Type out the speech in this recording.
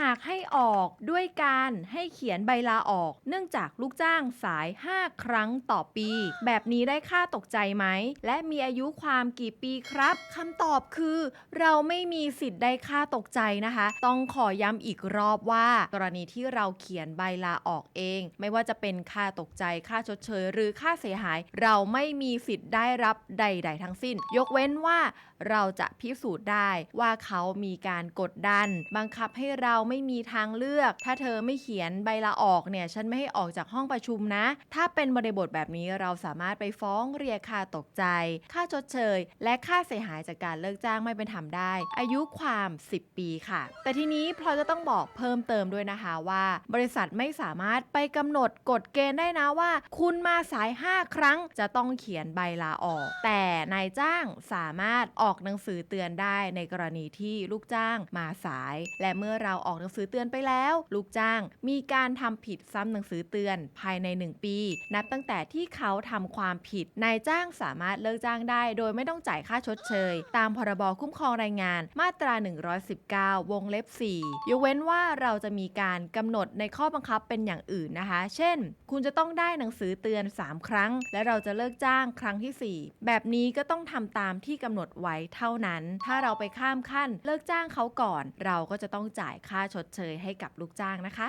หากให้ออกด้วยการให้เขียนใบลาออก เนื่องจากลูกจ้างสาย 5 ครั้งต่อปี แบบนี้ได้ค่าตกใจไหม และมีอายุความกี่ปีครับคำตอบคือ เราไม่มีสิทธิ์ได้ค่าตกใจนะคะ ต้องขอย้ำอีกรอบว่า กรณีที่เราเขียนใบลาออกเอง ไม่ว่าจะเป็นค่าตกใจค่าชดเชย หรือค่าเสียหาย เราไม่มีสิทธิ์ได้รับใด ๆ ทั้งสิ้น ยกเว้นว่าเราจะพิสูจน์ได้ว่าเขามีการกดดัน บังคับให้เราไม่มีทางเลือก ถ้าเธอไม่เขียนใบลาออกเนี่ย ฉันไม่ให้ออกจากห้องประชุมนะ ถ้าเป็นบริบทแบบนี้เราสามารถไปฟ้องเรียกค่าตกใจ ค่าชดเชย และค่าเสียหายจากการเลิกจ้างไม่เป็นธรรมได้ อายุความ 10 ปีค่ะ แต่ทีนี้พลอยจะต้องบอกเพิ่มเติมด้วยนะคะว่า บริษัทไม่สามารถไปกำหนดกฎเกณฑ์ได้นะว่า คุณมาสาย 5 ครั้งจะต้องเขียนใบลาออก แต่นายจ้างสามารถออกหนังสือเตือนได้ในกรณีที่ลูกจ้างมาสาย และเมื่อเราออกหนังสือเตือนไปแล้ว ลูกจ้างมีการทำผิดซ้ำหนังสือเตือนภายใน 1 ปี นับตั้งแต่ที่เขาทำความผิดนายจ้างสามารถเลิกจ้างได้ โดยไม่ต้องจ่ายค่าชดเชย ตามพรบคุ้มครองแรงงานมาตรา 119 วงเล็บ 4 ยกเว้นว่าเราจะมีการกำหนดในข้อบังคับเป็นอย่างอื่นนะคะ เช่น คุณจะต้องได้หนังสือเตือน 3 ครั้ง และเราจะเลิกจ้างครั้งทีสี่4 แบบนี้ก็ต้องทำตามที่กำหนดไว้เท่านั้น ถ้าเราไปข้ามขั้นเลิกจ้างเขาก่อน เราก็จะต้องจ่ายค่าชดเชยให้กับลูกจ้างนะคะ